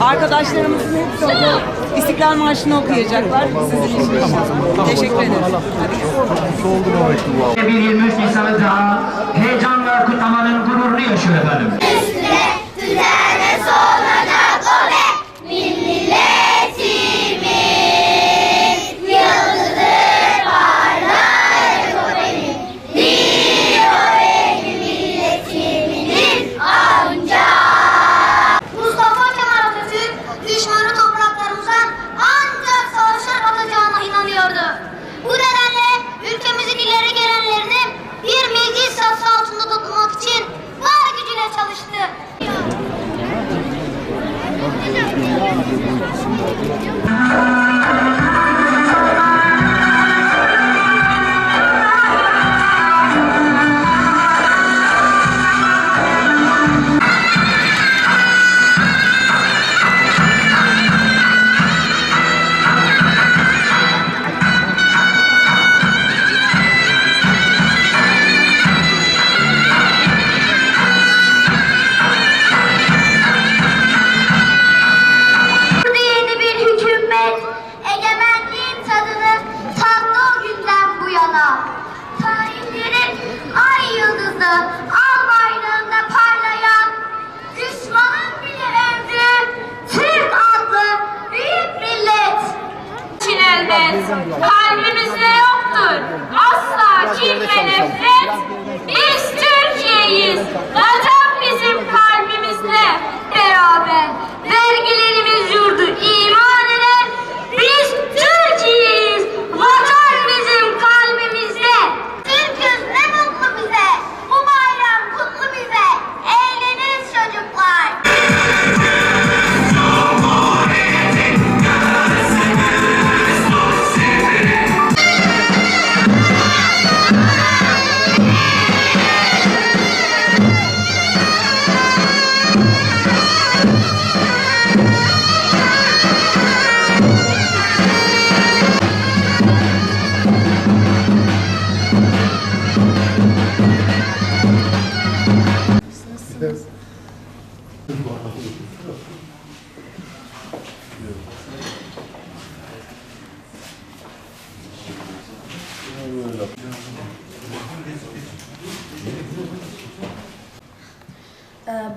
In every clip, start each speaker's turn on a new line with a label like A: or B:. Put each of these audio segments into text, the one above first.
A: Arkadaşlarımızın hepsi orada İstiklal Marşı'nı okuyacaklar. Sizin için inşallah. Teşekkür ederiz. Hadi.
B: Bir 23 Nisan'ı daha heyecanla kutlamanın gururunu yaşıyor efendim.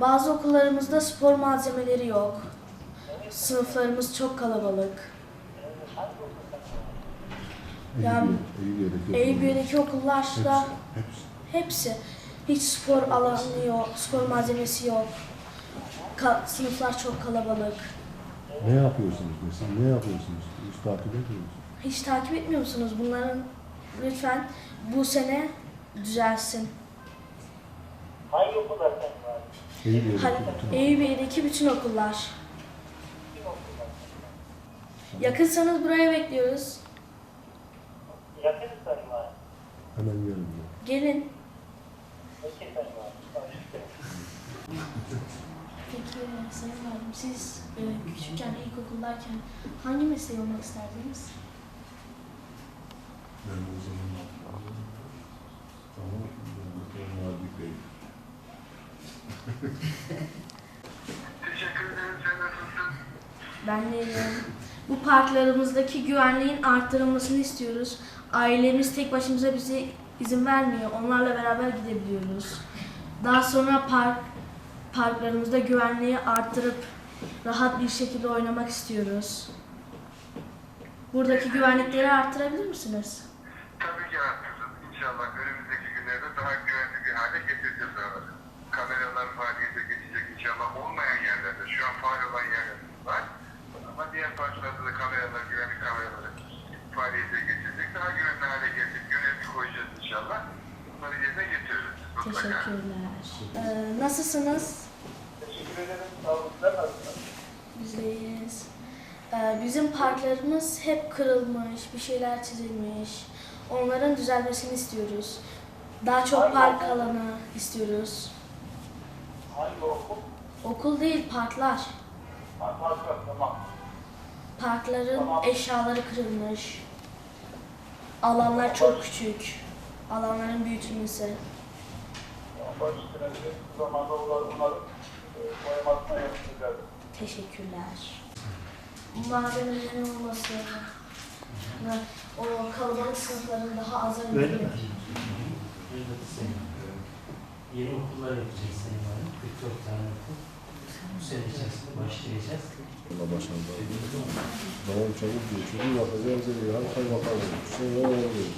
C: Bazı okullarımızda spor malzemeleri yok. Sınıflarımız çok kalabalık. Yani Eyüpiye'deki okullarda hepsi hiç spor alanı yok, spor malzemesi yok. Ka- sınıflar çok kalabalık.
D: Ne yapıyorsunuz mesela? Ne yapıyorsunuz? Hiç takip ediyor musunuz?
C: Hiç takip etmiyor musunuz? Bunların lütfen bu sene düzelsin.
D: İyi bir
C: Hani Eyüpiye'deki bütün okullar. Yakınsanız buraya bekliyoruz.
D: Hemen gelin.
C: Gelin. Peki Sayın Valim, siz e, küçükken, ilkokuldayken hangi mesleği olmak isterdiniz?
D: Ben o zaman tamam. Ben
C: Ben de. Bu parklarımızdaki güvenliğin arttırılmasını istiyoruz. Ailemiz tek başımıza bize izin vermiyor. Onlarla beraber gidebiliyoruz. Daha sonra park parklarımızda güvenliği arttırıp rahat bir şekilde oynamak istiyoruz. Buradaki güvenlikleri arttırabilir misiniz?
E: Tabii ki artırırız. İnşallah önümüzdeki
C: Teşekkürler. Ee, nasılsınız?
E: Teşekkür ederim. Sağ olun. Sen nasılsın?
C: Biz de iyiyiz. Ee, bizim parklarımız hep kırılmış, bir şeyler çizilmiş. Onların düzelmesini istiyoruz. Daha çok park alanı istiyoruz.
E: Hangi okul?
C: Okul değil, parklar.
E: Parklar tamam.
C: Parkların eşyaları kırılmış. Alanlar çok küçük. Alanların büyütülmesi.
E: Zamanda boyamasına yapacağız.
C: Teşekkürler. Malzemelerin olması, o kalabalık sınıfların daha
F: mi?
C: indirmek.
F: Yeni okullar yapacağız Sayın Valim. 44 tane okul. Bu sene içerisinde başlayacağız.
D: Allah başarılar. Zaman çabuk geçiyor. Bir bakacağız. Ya, kaymakam olmuş. Sonra oluyor.